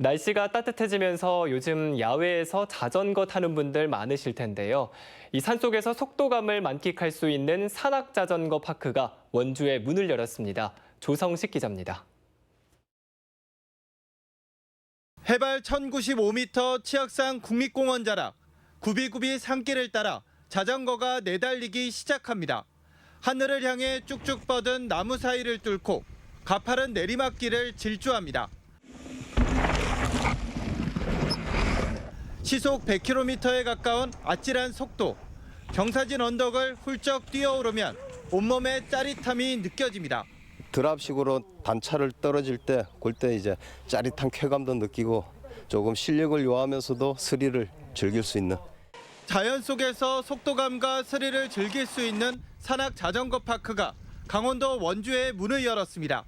날씨가 따뜻해지면서 요즘 야외에서 자전거 타는 분들 많으실 텐데요. 이 산속에서 속도감을 만끽할 수 있는 산악 자전거 파크가 원주에 문을 열었습니다. 조성식 기자입니다. 해발 1095m 치악산 국립공원 자락 구비구비 산길을 따라 자전거가 내달리기 시작합니다. 하늘을 향해 쭉쭉 뻗은 나무 사이를 뚫고 가파른 내리막길을 질주합니다. 시속 100km에 가까운 아찔한 속도. 경사진 언덕을 훌쩍 뛰어오르면 온몸에 짜릿함이 느껴집니다. 드랍식으로 단차를 떨어질 때 그럴 때 이제 짜릿한 쾌감도 느끼고 조금 실력을 요하면서도 스릴을 즐길 수 있는 자연 속에서 속도감과 스릴을 즐길 수 있는 산악 자전거 파크가 강원도 원주에 문을 열었습니다.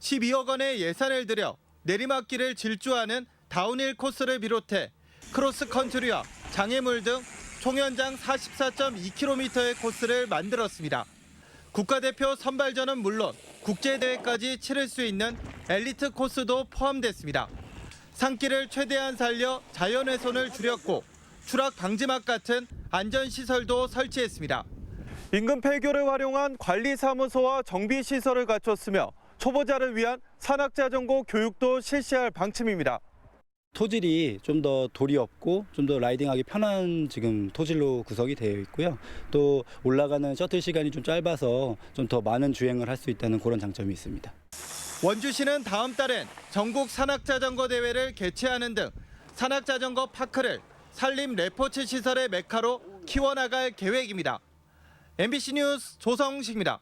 12억 원의 예산을 들여 내리막길을 질주하는 다운힐 코스를 비롯해 크로스컨트리와 장애물 등 총연장 44.2km의 코스를 만들었습니다. 국가대표 선발전은 물론 국제대회까지 치를 수 있는 엘리트 코스도 포함됐습니다. 산길을 최대한 살려 자연훼손을 줄였고 추락 방지막 같은 안전시설도 설치했습니다. 인근 폐교를 활용한 관리사무소와 정비시설을 갖췄으며 초보자를 위한 산악자전거 교육도 실시할 방침입니다. 토질이 좀 더 돌이 없고 좀 더 라이딩하기 편한 지금 토질로 구성이 되어 있고요. 또 올라가는 셔틀 시간이 좀 짧아서 좀 더 많은 주행을 할 수 있다는 그런 장점이 있습니다. 원주시는 다음 달엔 전국 산악자전거 대회를 개최하는 등 산악자전거 파크를 산림 레포츠 시설의 메카로 키워나갈 계획입니다. MBC 뉴스 조성식입니다.